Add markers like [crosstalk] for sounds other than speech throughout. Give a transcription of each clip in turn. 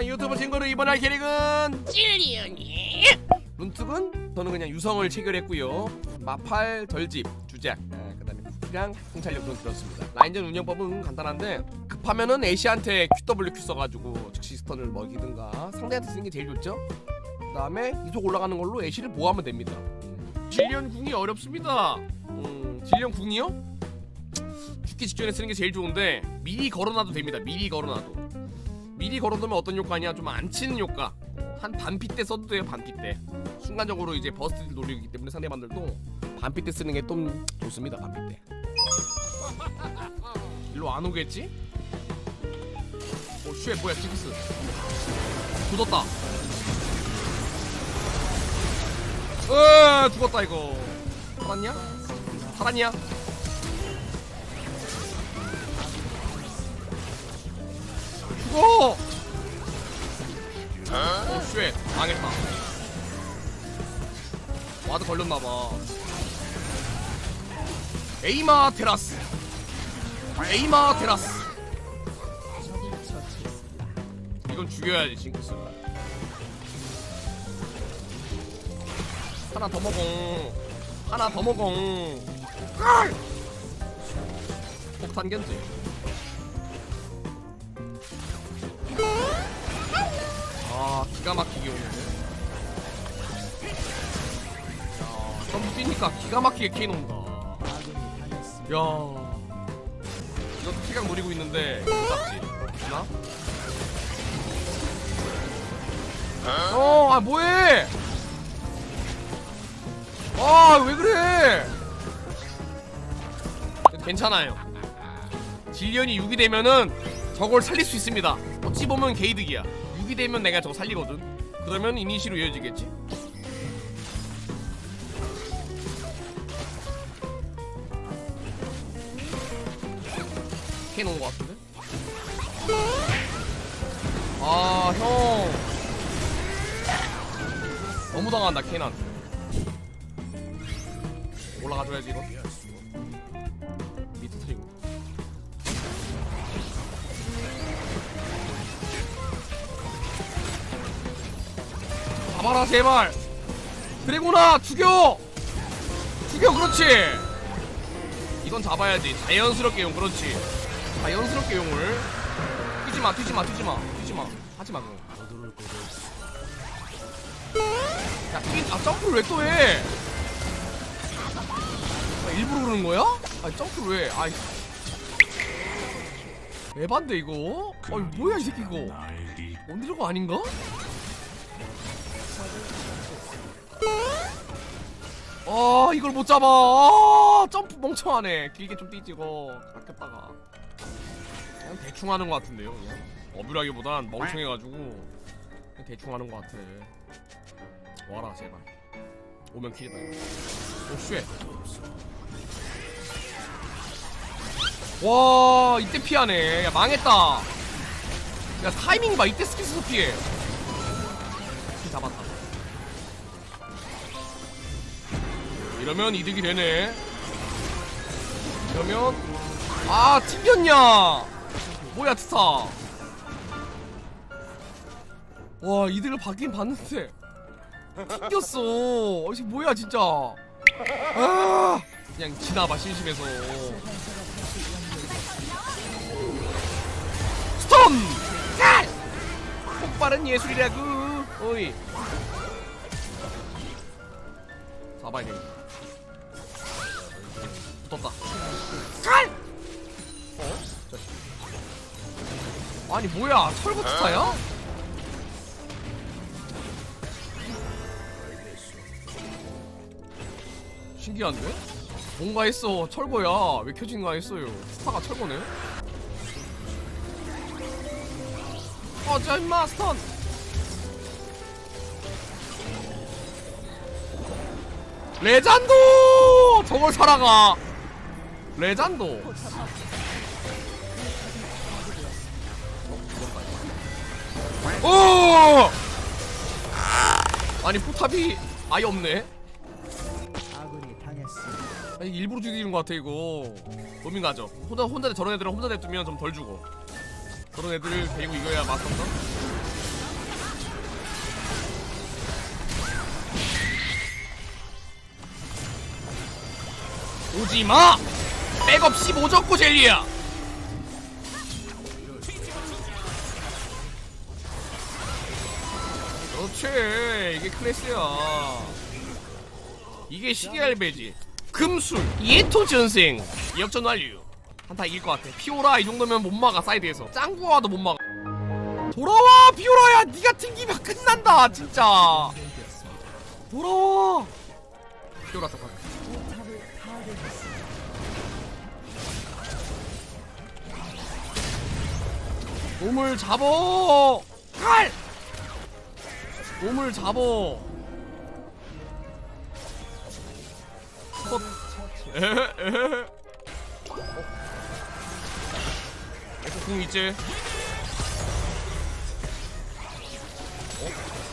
자 유튜브 친구들 이번 할 캐릭은? 찔리언이. 문특은? 저는 그냥 유성을 체결했고요. 마팔 덜집 주작 아, 그다음에 쿠키랑 통찰력 좀 들었습니다. 라인전 운영법은 간단한데 급하면은 애쉬한테 QWQ 써가지고 즉시 스턴을 먹이든가 상대한테 쓰는 게 제일 좋죠. 그 다음에 이속 올라가는 걸로 애쉬를 보호하면 됩니다. 질리언 궁이 어렵습니다. 음, 질리언 궁이요? 죽기 직전에 쓰는 게 제일 좋은데 미리 걸어놔도 됩니다. 미리 걸어놔도 미리 걸어두면 어떤 효과냐 좀 안 치는 효과. 어, 한 반피 때 써도 돼요 반피 때. 순간적으로 이제 버스트를 노리기 때문에 상대방들도 반피 때 쓰는 게 좀 좋습니다 반피 때. [laughs] 일로 안 오겠지? 오 쉣 뭐야 징크스. 굳었다. 으 죽었다 이거. 살았냐? 살았냐? 죽어! 오쉣. 망했다. 와드 걸렸나봐. 에이마 테라스. 에이마 테라스. 이건 죽여야지 징크스. 하나 더 먹어. 하나 더 먹어. 아! 폭탄 견제 아 기가 막히게 오는데 야 점프 뛰니까 기가 막히게 케인 온다. 야 이것도 피각 노리고 있는데 잡지 되나? 어아 뭐해? 아왜 그래? 괜찮아요. 질련이 6이 되면은 저걸 살릴 수 있습니다. 어찌 보면 게이득이야 6이 되면 내가 저거 살리거든. 그러면 이니시로 이어지겠지? 케인 온거 같은데? 아 형. 너무 당한다 케인한테 올라가줘야지 이거 잡아라 제발. 드래곤아 죽여! 죽여 그렇지. 이건 잡아야지. 자연스럽게 용 그렇지. 자연스럽게 용을. 뛰지마 뛰지마 뛰지마 뛰지마. 하지마 그거 야 뛰, 아 점프를 왜 또 해? 아, 일부러 그러는 거야? 아 점프를 왜? 아이. 에반데 이거? 아이 뭐야 이 새끼 이거? 언디저거 아닌가? 아 이걸 못 잡아. 아, 점프 멍청하네. 길게 좀 뛰지고 아꼈다가. 그냥 대충 하는 것 같은데요 그냥. 어뷰라기보단 멍청해가지고 그냥 대충 하는 것 같아. 와라 제발. 오면 킬이다 이거. 오쉣. 와 이때 피하네. 야 망했다. 야 타이밍 봐. 이때 스킬 써서 피해 이러면 이득이 되네. 이러면 아 튕겼냐? 뭐야 트타. 와 이득을 받긴 봤는데. 튕겼어. 어, 이게 뭐야 진짜. 아 그냥 지나봐 심심해서. 스톰! 짤! 폭발은 예술이라구. 어이. 잡아야 돼 붙었다 칼! 어? 자식. 아니 뭐야 철거 투타야? 신기한데? 뭔가 했어 철거야 왜 켜진가 했어요 스타가 철거네 어자 임마 스턴 레전도 저걸 살아가 레잔도. 오! 아니 포탑이 아예 없네. 아니 일부러 죽이는 것 같아 이거. 고민가죠. 혼자 혼자 저런 애들은 혼자 냅두면 좀 덜 죽어. 저런 애들을 데리고 이겨야 맞던가 오지마! 백업 15적고 젤리야. 그렇지 이게 클래스야. 이게 시계알배지 금술. 예토 전생. 역전 완료 한타 이길 것 같아. 피오라 이 정도면 못 막아 사이드에서. 짱구와도 못 막아. 돌아와 피오라야! 니가 튕기면 끝난다 진짜. 돌아와! 피오라 쪽 몸을 잡어! 칼! 몸을 잡어! 컷 에헤 에헤 에코 궁 있지? 어?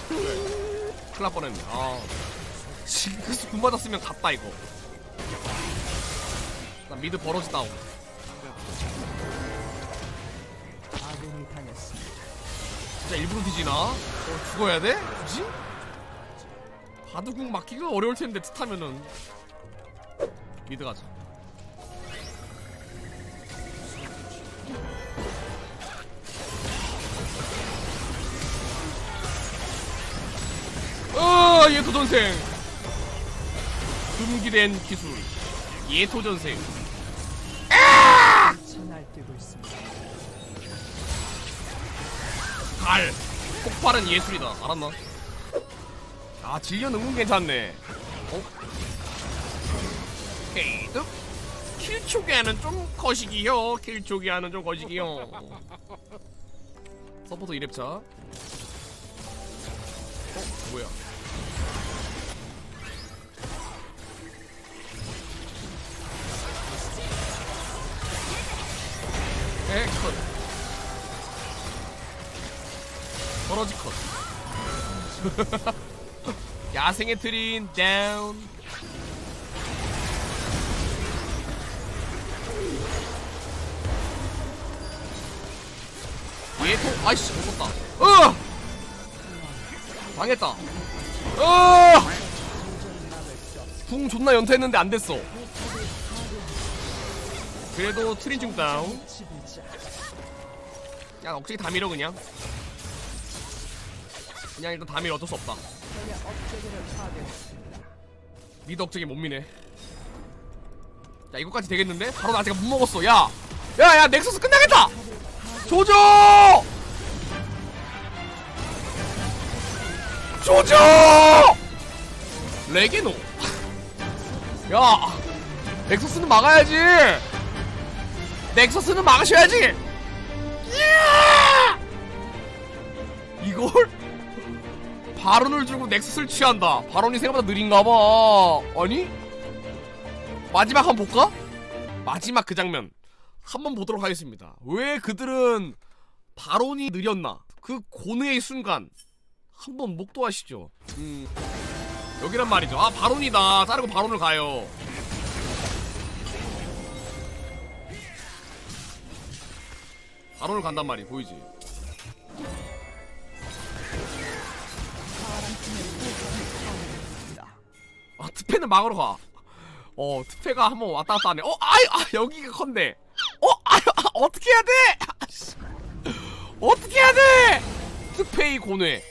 큰일 날 뻔했네. 아. 징크스 궁 맞았으면 갔다 이거. 나 미드 버러지 다운. 진짜 일부러 뒤지나? 어, 죽어야 돼? 굳이? 바둑궁 막기가 어려울 텐데 뜻하면은 미드 가자 어 예토전생 금기된 기술 예토전생 갈 폭발은 예술이다. 알았나? 아 질련 은근 괜찮네. 어? 헤이드? 킬초기하는 좀 거시기요. 킬초기하는 좀 거시기요. 서포터 2렙차. 어? 뭐야 버러지 컷. [laughs] 야생의 트린 다운. 얘도 아이씨 못었다. 어! 망했다. 어! 궁 존나 연타했는데 안 됐어. 그래도 트린 중 다운. 야 억제기 다 밀어 그냥. 그냥 일단 다 밀어 어쩔 수 없다. 미드 억제기 못 미네. 야 이거까지 되겠는데? 바로 나 아직 못 먹었어. 야, 야, 야 넥서스 끝나겠다. 조져. 조져. 레게노. [laughs] 야, 넥서스는 막아야지. 넥서스는 막으셔야지. 이야! 이걸? 바론을 주고 넥서스를 취한다. 바론이 생각보다 느린가봐. 아니? 마지막 한 번 볼까? 마지막 그 장면 한번 보도록 하겠습니다. 왜 그들은 바론이 느렸나? 그 고뇌의 순간 한번 목도하시죠. 음, 여기란 말이죠. 아 바론이다. 자르고 바론을 가요. 바론을 간단 말이 보이지? 아 트페는 막으러 가. 어 트페가 한번 왔다 갔다 하네. 어 아이 아 여기가 컨대. 어 아유 아, 어떻게 해야 돼? 어떻게 해야 돼? 트페이 고뇌.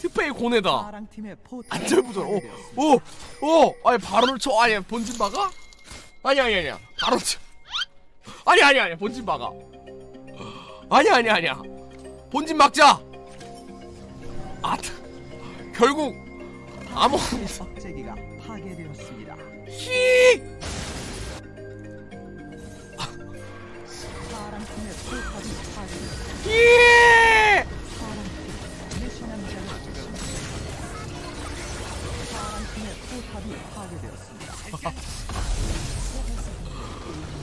트페이 고뇌다. 안절부절. 오, 오, 오. 아니 바론을 쳐. 아니 본진 막아? 아니 아니 아니야. 바론 쳐. 아니 아니 아니 본진 막아. 아니 아니 아니야. 본진 막자. 아 결국 아무 업체기가 파괴되었습니다. 히. 파랑 팀의 포탑이 파괴되었습니다. 히. 파랑 팀 미션 함정을 파랑 팀의 포탑이 파괴되었습니다.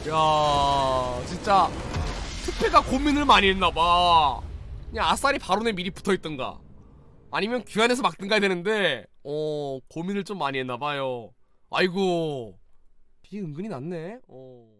야 진짜 투페가 고민을 많이 했나봐 그냥 아싸리 바론에 미리 붙어있던가 아니면 귀환해서 막든가 해야 되는데 어 고민을 좀 많이 했나봐요. 아이고. 비 은근히 났네. 어